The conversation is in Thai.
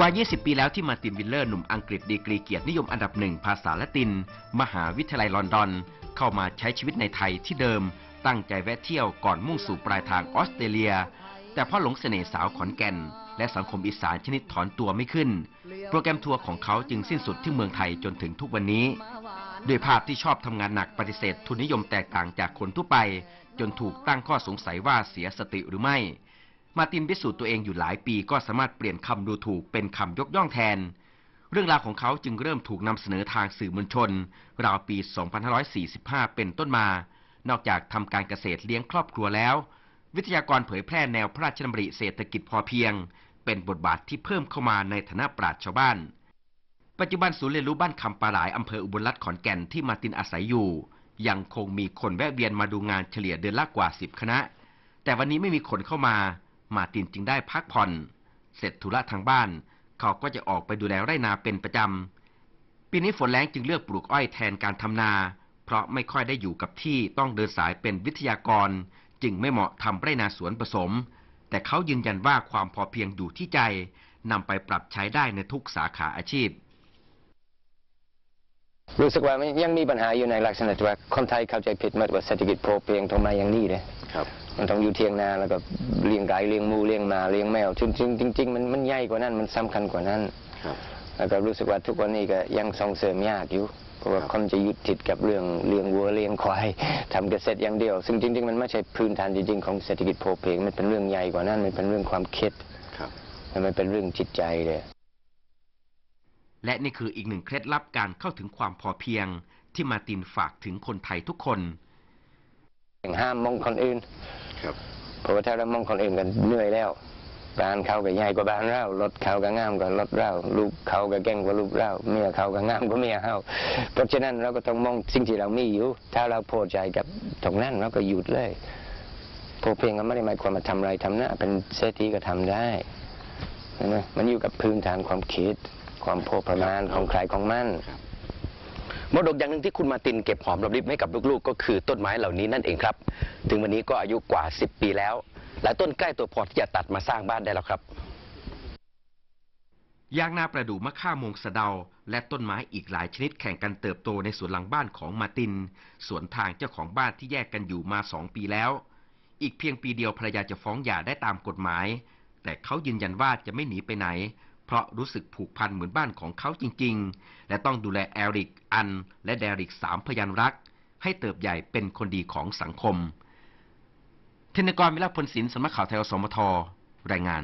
กว่า 20 ปีแล้วที่มาตินวิลเลอร์หนุ่มอังกฤษดีกรีเกียรตินิยมอันดับหนึ่งภาษาละติน มหาวิทยาลัยลอนดอน เข้ามาใช้ชีวิตในไทยที่เดิม ตั้งใจแวะเที่ยวก่อนมุ่งสู่ปลายทางออสเตรเลีย แต่เพราะหลงเสน่ห์สาวขอนแก่น และสังคมอีสานชนิดถอนตัวไม่ขึ้น โปรแกรมทัวร์ของเขาจึงสิ้นสุดที่เมืองไทยจนถึงทุกวันนี้ ด้วยภาพที่ชอบทำงานหนักปฏิเสธทุนนิยมแตกต่างจากคนทั่วไป จนถูกตั้งข้อสงสัยว่าเสียสติหรือไม่ มาตินพิสูจน์ตัวเองอยู่หลายปีก็สามารถเปลี่ยนคำดูถูกเป็นคำยกย่องแทน เรื่องราวของเขาจึงเริ่มถูกนำเสนอทางสื่อมวลชน ราวปี 2545 เป็นต้นมา นอกจากทำการเกษตรเลี้ยงครอบครัวแล้ว วิทยากรเผยแพร่แนวพระราชดำริเศรษฐกิจพอเพียง เป็นบทบาทที่เพิ่มเข้ามาในฐานะปราชญ์ชาวบ้าน ปัจจุบันศูนย์เรียนรู้บ้านคำปาหลายอำเภออุบลรัตน์ขอนแก่นที่มาตินอาศัยอยู่ยังคงมีคนแวะเวียนมาดูงานเฉลี่ยเดือนละกว่า 10 คณะ แต่วันนี้ไม่มีคนเข้ามา มาตินจึงได้พักผ่อน เสร็จธุระทางบ้าน เขาก็จะออกไปดูแลไร่นาเป็นประจำ ปีนี้ฝนแรงจึงเลือกปลูกอ้อยแทนการทำนา เพราะไม่ค่อยได้อยู่กับที่ต้องเดินสายเป็นวิทยากร จึงไม่เหมาะทำไร่นาสวนผสม แต่เขายืนยันว่าความพอเพียงอยู่ที่ใจนำไปปรับใช้ได้ในทุกสาขาอาชีพรู้สึกว่ายังมีปัญหาอยู่ในลักษณะว่าคนไทยเข้าใจผิดหมดว่าเศรษฐกิจพอเพียงทำไมอย่างนี้เลย ครับ มันต้องอยู่เทียงนาแล้วก็เลี้ยงไก่เลี้ยงหมูเลี้ยงหมาเลี้ยงแมวจริงๆจริงๆมันมันใหญ่กว่านั้นมันสำคัญกว่านั้นครับแล้วก็รู้สึกว่าทุกวันนี้ก็ยังส่งเสริมยากอยู่เพราะว่าครับคนจะยึดติดกับเรื่องเลี้ยงวัวเลี้ยงควายทำเกษตรอย่างเดียว ซึ่งจริง ๆ มันไม่ใช่พื้นฐานจริงๆของเศรษฐกิจพอเพียงมันเป็นเรื่องใหญ่กว่านั้นมันเป็นเรื่องความคิดครับมันเป็นเรื่องจิตใจเลยและนี่คืออีกหนึ่งเคล็ดลับการเข้าถึงความพอเพียงที่มาร์ตินฝากถึงคนไทยทุกคน ห้ามมองคนอื่นครับเพราะว่าถ้าเรามองคนอื่นกันเหนื่อยแล้วบ้านเขาก็ใหญ่กว่าบ้านเรารถเขาก็งามกว่ารถเราลูกเขาก็เก่งกว่าลูกเราเมียเขาก็งามกว่าเมียเขาเพราะฉะนั้นเราก็ต้องมองสิ่งที่เรามีอยู่ ถ้าเราพอใจกับตรงนั้นเราก็หยุดเลยพอเพียงก็ไม่ได้หมายความมาทำอะไรทำหน้าเป็นเศรษฐีก็ทำได้เห็นไหมมันอยู่กับพื้นฐานความคิด ความพอประมาณของใครของมัน มรดกอย่างหนึ่งที่คุณมาตินเก็บหอมรอมริบให้กับลูกๆ ก็คือต้นไม้เหล่านี้นั่นเองครับ ถึงวันนี้ก็อายุกว่า 10 ปีแล้ว หลายต้นใกล้ตัวพอที่จะตัดมาสร้างบ้านได้แล้วครับยางนาประดู่มะข่ามงสะเดา และต้นไม้อีกหลายชนิดแข่งกันเติบโตในสวนหลังบ้านของมาติน สวนทางเจ้าของบ้านที่แยกกันอยู่มาสองปีแล้ว อีกเพียงปีเดียวภรรยาจะฟ้องหย่าได้ตามกฎหมาย แต่เขายืนยันว่าจะไม่หนีไปไหน เพราะรู้สึกผูกพันเหมือนบ้านของเขาจริง ๆ และต้องดูแลแอริก อัน และเดริกสามพยานรัก ให้เติบใหญ่เป็นคนดีของสังคม เทนกรวิลาพลศิลป์สำนักข่าวไทยอสมทรายงาน